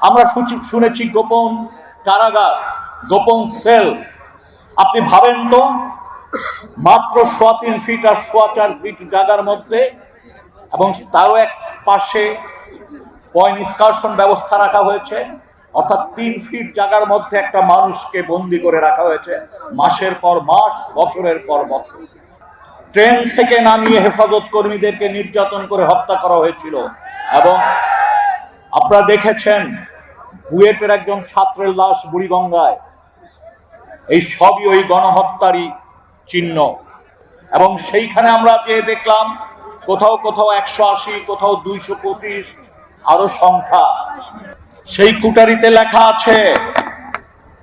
আমরা শুনেছি গোপন কারাগার, গোপন সেল। আপনি ভাবেন তো, মাত্র সোয়া তিন ফিট আর সোয়া চার ফিট জায়গার মধ্যে এবং তারও এক পাশে পয়েন্ট নিষ্কাশন ব্যবস্থা রাখা হয়েছে, অর্থাৎ তিন ফিট জায়গার মধ্যে একটা মানুষকে বন্দি করে রাখা হয়েছে, মাসের পর মাস, বছরের পর বছর। ট্রেন থেকে নামিয়ে হেফাজত কর্মীদেরকে নির্যাতন করে হত্যা করা হয়েছিল এবং আপনারা দেখেছেন বুয়েটের একজন ছাত্রের লাশ বুড়িগঙ্গায়। এই সবই ওই গণহত্যারই চিহ্ন। এবং সেইখানে আমরা যে দেখলাম, কোথাও কোথাও একশো আশি, কোথাও দুইশো পঁচিশ আরও সংখ্যা। সেই কুটারিতে লেখা আছে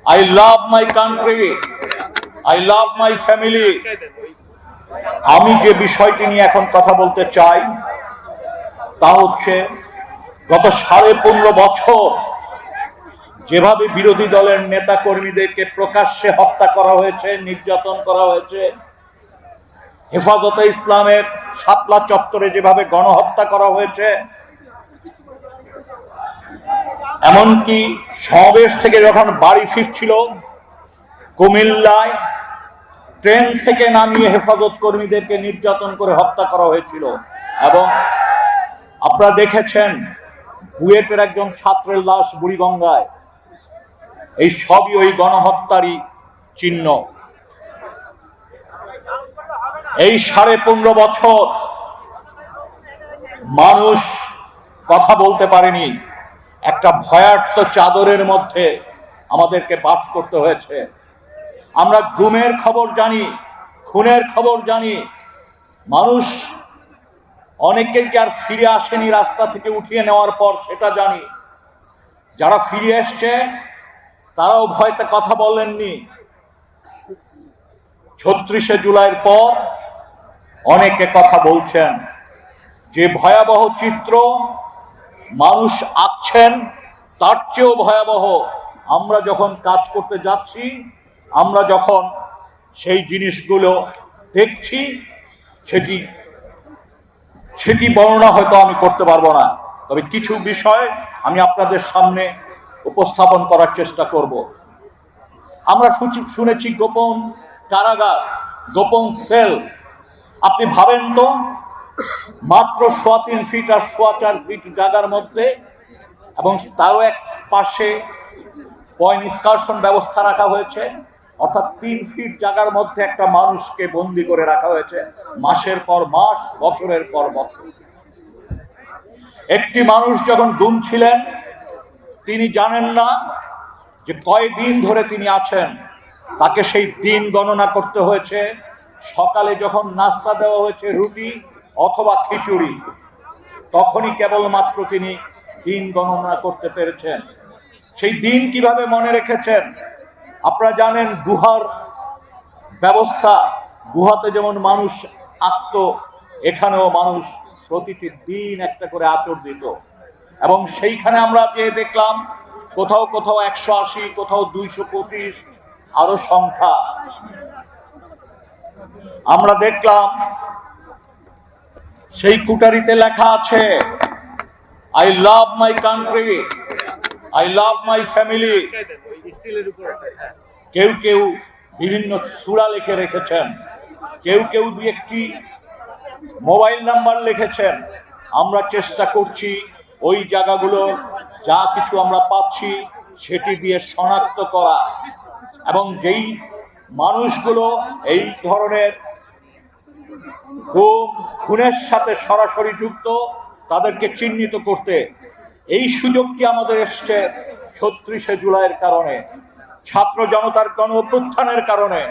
I love my country I love my family আমি যে বিষয়টি নিয়ে এখন কথা বলতে চাই, তা হচ্ছে, গত সাড়ে পনেরো বছর যেভাবে বিরোধী দলের নেতা কর্মীদেরকে প্রকাশ্যে হত্যা করা হয়েছে, নির্যাতন করা হয়েছে, হেফাজতে ইসলামের শাপলা চত্বরে যেভাবে গণহত্যা করা হয়েছে, এমনকি সমাবেশ থেকে যখন বাড়ি ফিরছিল, কুমিল্লায় ট্রেন থেকে নামিয়ে হেফাজত কর্মীদেরকে নির্যাতন করে হত্যা করা হয়েছিল। এবং আপনারা দেখেছেন, বুয়েটের একজন ছাত্রের লাশ বুড়িগঙ্গায়। এই সবই ওই গণহত্যারই চিহ্ন। এই সাড়ে পনেরো বছর মানুষ কথা বলতে পারেনি। একটা ভয়ার্থ চাদরের মধ্যে আমাদেরকে বাস করতে হয়েছে। আমরা গুমের খবর জানি, খুনের খবর জানি। মানুষ অনেকে কি আর ফিরে আসেনি রাস্তা থেকে উঠিয়ে নেওয়ার পর সেটা জানি। যারা ফিরে এসছে তারাও ভয়তে কথা বলেননি। ছত্রিশে জুলাইয়ের পর অনেকে কথা বলছেন। যে ভয়াবহ চিত্র মানুষ আঁকছেন, তার চেয়েও ভয়াবহ, আমরা যখন কাজ করতে যাচ্ছি, আমরা যখন সেই জিনিসগুলো দেখছি, সেটি সেটি বর্ণনা হয়তো আমি করতে পারব না। তবে কিছু বিষয় আমি আপনাদের সামনে উপস্থাপন করার চেষ্টা করব। আমরা শুনেছি গোপন কারাগার, গোপন সেল। আপনি ভাবেন তো, মাত্র সোয়া তিন ফিট আর সোয়া চার ফিট জায়গার মধ্যে এবং তারও এক পাশে পয়েন্ট নিষ্কাশন ব্যবস্থা রাখা হয়েছে, অর্থাৎ তিন ফিট জায়গার মধ্যে একটা মানুষকে বন্দি করে রাখা হয়েছে, মাসের পর মাস, বছরের পর বছর। একটি মানুষ যখন গুম ছিলেন তিনি জানেন না যে কয়দিন ধরে তিনি আছেন। তাকে সেই দিন গণনা করতে হয়েছে। সকালে যখন নাস্তা দেওয়া হয়েছে, রুটি অথবা খিচুড়ি, তখনই কেবলমাত্র তিনি দিন গণনা করতে পেরেছেন। সেই দিন কীভাবে মনে রেখেছেন? আপনারা জানেন, গুহার ব্যবস্থা, গুহাতে যেমন মানুষ আঁকত এখানেও মানুষ প্রতিটি দিন একটা করে আচর দিত। এবং সেইখানে আমরা যে দেখলাম কোথাও কোথাও একশো আশি, কোথাও দুইশো পঁচিশ আরও সংখ্যা। আমরা দেখলাম সেই কুটারিতে লেখা আছে I love my country I love my family কেউ কেউ বিভিন্ন সুরা লিখে রেখেছেন, কেউ কেউ একটি মোবাইল নাম্বার লিখেছেন। আমরা চেষ্টা করছি ওই জায়গাগুলো যা কিছু আমরা পাচ্ছি, সেটি দিয়ে শনাক্ত করা। এবং যেই মানুষগুলো এই ধরনের গুম খুনের সাথে সরাসরি যুক্ত, তাদেরকে চিহ্নিত করতে এই সুযোগটি আমাদের এসছে ছত্রিশে জুলাইয়ের কারণে। ছাত্র জনতার গণ অভ্যুত্থানের কারণে।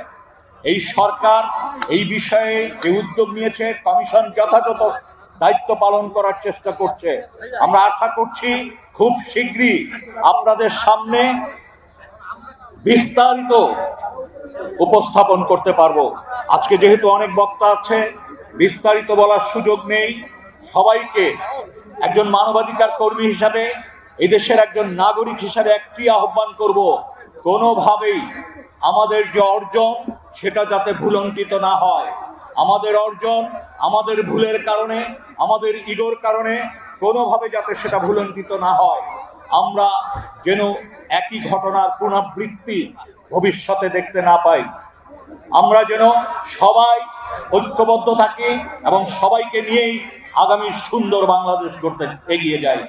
এই সরকার এই বিষয়ে যে উদ্যোগ নিয়েছে, কমিশন যথাযথ দায়িত্ব পালন করার চেষ্টা করছে। আমরা আশা করছি খুব শীঘ্রই আপনাদের সামনে বিস্তারিত উপস্থাপন করতে পারব। আজকে যেহেতু অনেক বক্তা আছে, বিস্তারিত বলার সুযোগ নেই। সবাইকে একজন মানবাধিকার কর্মী হিসাবে এই দেশের একজন নাগরিক হিসাবে একটি আহ্বান করব। কোনোভাবেই আমাদের যে অর্জন, সেটা যাতে ভুলন্টিত না হয়। আমাদের অর্জন, আমাদের ভুলের কারণে, আমাদের ইগোর কারণে কোনোভাবে যাতে সেটা ভুলন্টিত না হয়। আমরা যেন একই ঘটনার পুনরাবৃত্তি ভবিষ্যতে দেখতে না পাই। আমরা যেন সবাই ঐক্যবদ্ধ থাকি এবং সবাইকে নিয়েই আগামী সুন্দর বাংলাদেশ করতে এগিয়ে যাই।